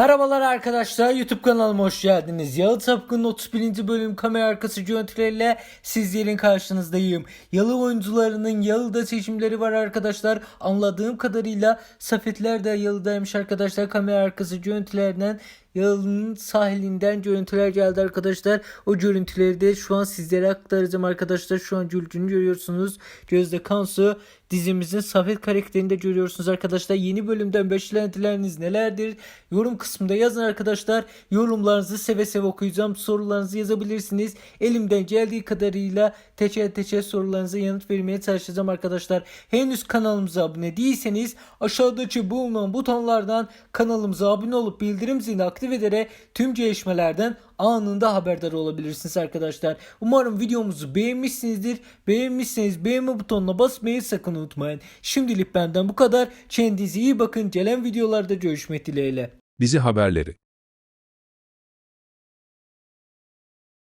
Merhabalar arkadaşlar YouTube kanalıma hoş geldiniz. Yalı Tapkın'ın 31. bölüm kamera arkası görüntüleriyle sizlerin karşınızdayım. Yalı oyuncularının Yalı'da seçimleri var arkadaşlar. Anladığım kadarıyla Safetler de Yalı'daymış arkadaşlar. Kamera arkası görüntülerinden Yalı'nın sahilinden görüntüler geldi arkadaşlar. O görüntüleri de şu an sizlere aktaracağım arkadaşlar. Şu an Gülcün'ü görüyorsunuz. Gözde Kansu dizimizin Safet karakterinde görüyorsunuz arkadaşlar. Yeni bölümden beklentileriniz nelerdir? Yorum kısmında yazın arkadaşlar. Yorumlarınızı seve seve okuyacağım. Sorularınızı yazabilirsiniz. Elimden geldiği kadarıyla teçe teçe sorularınıza yanıt vermeye çalışacağım arkadaşlar. Henüz kanalımıza abone değilseniz aşağıdaki bulunan butonlardan kanalımıza abone olup bildirim zilini aktif ederek tüm gelişmelerden anında haberdar olabilirsiniz arkadaşlar. Umarım videomuzu beğenmişsinizdir. Beğenmişseniz beğenme butonuna basmayı sakın unutmayın. Şimdilik benden bu kadar. Kendinize iyi bakın. Gelen videolarda görüşmek dileğiyle. Dizi haberleri